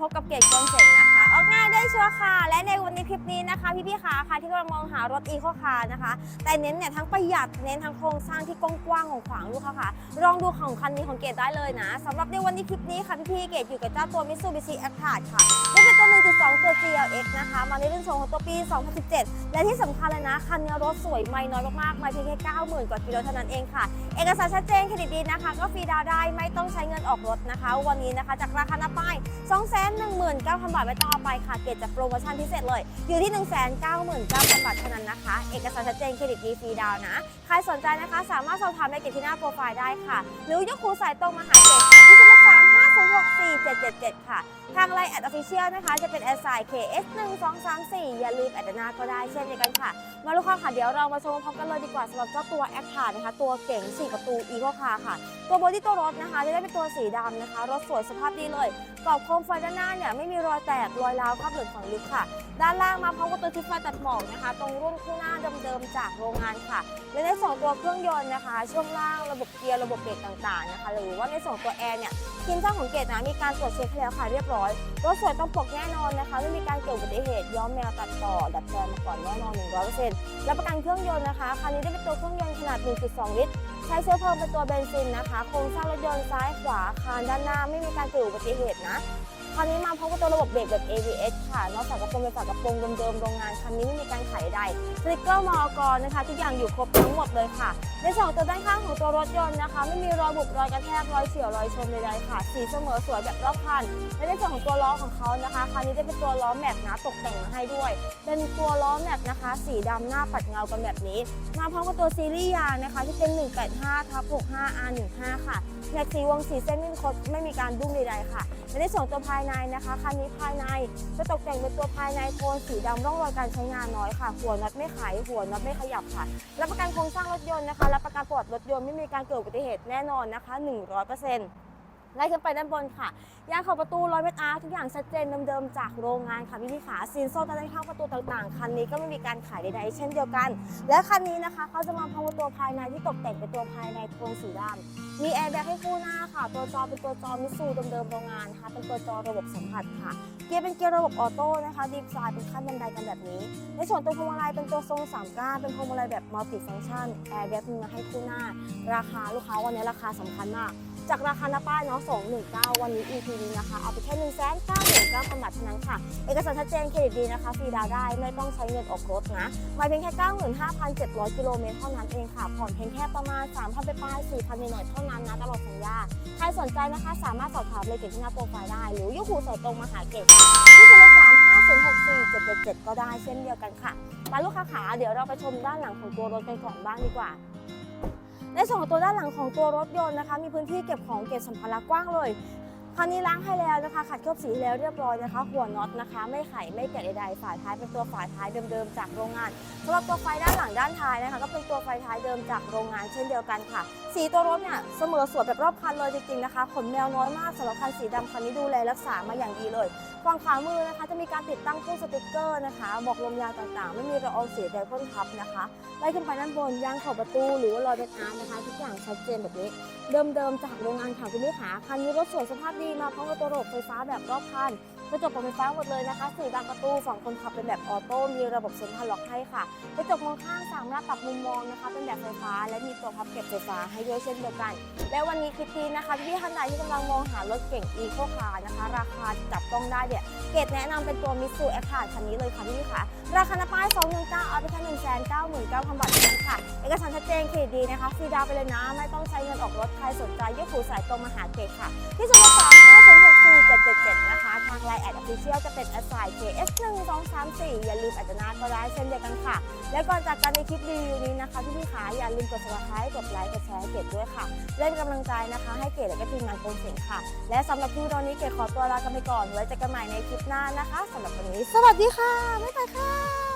พบกับเกตกลเสงนะคะ ออกง่ายได้ชัวร์ค่ะ และในวันนี้คลิปนี้นะคะ พี่ๆขาค่ะที่กำลังมองหารถอีโคคาร์นะคะ แต่เน้นเนี่ยทั้งประหยัดเน้นทั้งโครงสร้างที่กว้างของขวางลูกค้าค่ะ ลองดูของคันนี้ของเกดได้เลยนะสำหรับในวันนี้คลิปนี้ค่ะพี่ๆเกดอยู่กับเจ้าตัว Mitsubishi a c t r a s ค่ะนี่เป็นตัว1.2ตัว GLX นะคะมาในรุ่นทรงของตัวปี 2017 และที่สำคัญเลยนะ คันนี้รถสวยไม่น้อยมากๆ ไม่เพียงแค่ 90,000 กว่ากิโลเท่านั้นเองค่ะ เอกสารชัดเจนเครดิตดีนะคะ ก็ฟรีดาวได้ไม่ต้องใช้เงินออกรถนะคะ วันนี้นะคะจากราคาหน้าป้าย 219,000 บาทไม่ต้องเอาไปค่ะ เกตจากโปรโมชั่นพิเศษเลย อยู่ที่ 199,000 บาทเท่านั้นนะคะ เอกสารชัดเจนเครดิตดีฟรีดาวนะ ใครสนใจนะคะ สามารถสอบถามในเกตที่หน้าโปรไฟล์ได้ค่ะ หรือยกคูสายตรงมาหาเกต 777 ค่ะ ทางไลน์แอดออฟฟิเชียลนะคะ จะเป็นแอดไซน์ KS 1 2 3 4อย่าลืมแอดนาก็ได้เช่นเดียวกันค่ะ มาลูกค้าค่ะ เดี๋ยวเรามาชมพร้อมกันเลยดีกว่าสำหรับเจ้าตัวแอคทานะคะ ตัวเก๋ง 4 ประตูอีโคคาค่ะ ตัวบอดี้ตัวรถนะคะ จะได้เป็นตัวสีดำนะคะ รถสวยสภาพดีเลยกรอบโคมไฟด้านหน้าเนี่ยไม่มีรอยแตกรอยร้าวคราบเหลืองฝังลึกค่ะ ด้านล่างมาพร้อมกับตัวทิฟไฟตัดหมอกนะคะ ตรงรุ่นคู่หน้าเดิมๆจากโรงงานค่ะ และในส่วนตัวเครื่องยนต์นะคะ ช่วงล่างระบบเกียร์ระบบเบรกต่างๆนะคะ หรือว่าในส่วนตัวแอร์เนี่ยทีมช่างของเกตนะมีการตรวจเช็คให้แล้วค่ะเรียบร้อย รถสวยต้องปกแน่นอนนะคะ ไม่มีการเกิดอุบัติเหตุย้อมแมวตัดต่อ ดัดแปลงมาก่อนแน่นอน100%รับประกันเครื่องยนต์นะคะคันนี้ได้เป็นตัวเครื่องยนต์ขนาด 1.2 ลิตรใช้เชื้อเพลิงเป็นตัวเบนซินนะคะโครงสร้างรถยนต์ซ้ายขวาคานด้านหน้าไม่มีการเกิดอุบัติเหตุนะคันนี้มาพร้อมกับตัวระบบเบรกแบบ ABS ค่ะ นอกจากกระโปรงเป็นฝากระโปรงเดิมๆโรงงานคันนี้ไม่มีการไขใดสติกเกอร์มอกรนะคะ ทุกอย่างอยู่ครบทั้งหมดเลยค่ะ ในส่วนของตัวด้านข้างของตัวรถยนต์นะคะ ไม่มีรอยบุบรอยกระแทกรอยเฉียวรอยชนใดๆค่ะ สีเสมอสวยแบบรอบคัน และในส่วนของตัวล้อของเขานะคะคันนี้จะเป็นตัวล้อแม็กนะตกแต่งมาให้ด้วย เป็นตัวล้อแม็กนะคะ สีดำหน้าปัดเงากันแบบนี้ มาพร้อมกับตัวซีรีส์ยางนะคะ ที่เป็น 185ทับ65 R15 ค่ะแม็กสีวงสีเส้นไม่มีคดไม่มีการดุ้งใดๆค่ะและในส่วนตัวภายในในนะคะคันนี้ภายในจะตกแต่งเป็นตัวภายในโทนสีดำร่องรอยการใช้งานน้อยค่ะ หัวน็อตไม่ไขหัวน็อตไม่ขยับค่ะรับประกันโครงสร้างรถยนต์นะคะรับประกันปลอดรถยนต์ไม่มีการเกิดอุบัติเหตุแน่นอนนะคะ 100% ไล่ขึ้นไปด้านบนค่ะยางขอบประตูรอยเม็ดอาร์ทุกอย่างชัดเจนเดิมๆจากโรงงานค่ะพี่พี่ขาซีนโซ่ตาด้านข้าประตูต่างๆ คันนี้ก็ไม่มีการขายใดๆเช่นเดียวกัน และคันนี้นะคะเขาจะมาพร้อมกับตัวภายในที่ตกแต่งเป็นตัวภายในโทนสีดำมีแอร์แบ็กให้คู่หน้าค่ะ ตัวจอเป็นตัวจอมิตซูเดิมๆโรงงานนะคะเป็นตัวจอระบบสัมผัสค่ะ เกียร์เป็นเกียร์ระบบออโต้นะคะดีไซน์เป็นขั้นบันไดกันแบบนี้ ในส่วนตัวพวงมาลัยเป็นตัวทรงสามก้านเป็นพวงมาลัยแบบมัลติฟังก์ชันแอร์แบ็กมีมาให้คู่หน้า ราคาลูกค้าวันนี้ราคาสำคัญมาก จากราคาหน้าป้ายเนาะ219 วันนี้ EP นี้นะคะ เอาไปแค่1 9 9 9 0 0 0บาทเท่านั้นค่ะ เอกสารชัดเจนเครดิตดีนะคะฟรีดาวได้ไม่ต้องใช้เงินออกรถนะมาเพียงแค่ 95,700 กิโลเมตรเท่านั้นเองค่ะ ผ่อนเพียงแค่ประมาณ 3,000ไปปลาย4,000หน่อยๆเท่านั้นนะตลอดสัญญา ใครสนใจนะคะสามารถสอบถามเลยเกตที่หน้าโปรไฟล์ได้ หรือยกหูใส่ตรงมาหาเกตที่0 3 5 0 6 4 7 7 7 ก็ได้เช่นเดียวกันค่ะมาลูกค้าขาเดี๋ยวเราไปชมด้านหลังของตัวรถกันก่อนบ้างดีกว่า ในส่วนของตัวด้านหลังของตัวรถยนต์นะคะ มีพื้นที่เก็บของเก็บสัมภาระกว้างเลย คันนี้ล้างให้แล้วนะคะขัดเคลือบสีแล้วเรียบร้อยนะคะ หัวน็อตนะคะ ไม่ไขไม่แกะใดๆฝาท้ายเป็นตัวฝาท้ายเดิมๆจากโรงงานสำหรับตัวไฟด้านหลังด้านท้ายนะคะ ก็เป็นตัวไฟท้ายเดิมจากโรงงานเช่นเดียวกันค่ะ สีตัวรถเนี่ยเสมอสวยแบบรอบคันเลยจริงๆนะคะขนแมวน้อยมากสำหรับคันสีดำคันนี้ดูแลรักษามาอย่างดีเลยฝั่งขวามือนะคะจะมีการติดตั้งตู้สติกเกอร์นะคะ บอกลมยางต่างๆ ไม่มีระอองสีใดพ่นทับนะคะไล่ขึ้นไปด้านบนยางขอบประตูหรือว่ารอยเบนอาร์นะคะทุกอย่างชัดเจนแบบนี้ เดิมๆจากโรงงานค่ะคุณผู้ขาคันนี้รถสวยสภาพดีมาพร้อมกับตัวระบบไฟฟ้าแบบรอบคันกระจกปรับไฟฟ้าหมดเลยนะคะสีบานประตูฝั่งคนขับเป็นแบบออโต้มีระบบเซ็นทรัลล็อกให้ค่ะกระจกมองข้างสามารถปรับมุมมองนะคะ เป็นแบบไฟฟ้า และมีตัวพับเก็บไฟฟ้าให้ด้วยเช่นเดียวกัน และวันนี้คลิปนี้นะคะพี่ๆท่านใดที่กำลังมองหารถเก่งอีโคคาร์นะคะ ราคาจับต้องได้เนี่ยเกดแนะนำเป็นตัวมิสูแอคคาร์คันนี้เลยค่ะพี่ค่ะ ราคาหน้าป้าย219เอาไปแค่1 9 9 0 0 0บาทเท่านั้นค่ะ เอกสารชัดเจนเครดิตดีนะคะฟรีดาวไปเลยนะไม่ต้องใช้เงินออกรถใครสนใจยกหูสายตรงมาหาเกดค่ะ ที่0 3 5 0 6 4 7 7 7 นะคะ ทางไลน์แอดออฟฟิเชียลจะเป็นแอดไซน์ KS 1 2 3 4อย่าลืมอัจนาก็ได้เช่นเดียวกันค่ะ และก่อนจากกันในคลิปรีวิวนี้นะคะพี่ๆขาอย่าลืมกด subscribe กดไลค์กดแชร์ให้เกดด้วยค่ะ เล่นกำลังใจนะคะ ให้เกดและก็ทีมงานโกงเสียงค่ะ และสำหรับที่ตอนนี้เกดขอตัวลากันไปก่อนไว้เจอกันใหม่ในคลิปหน้านะคะสำหรับวันนี้ สวัสดีค่ะบ๊ายบายค่ะ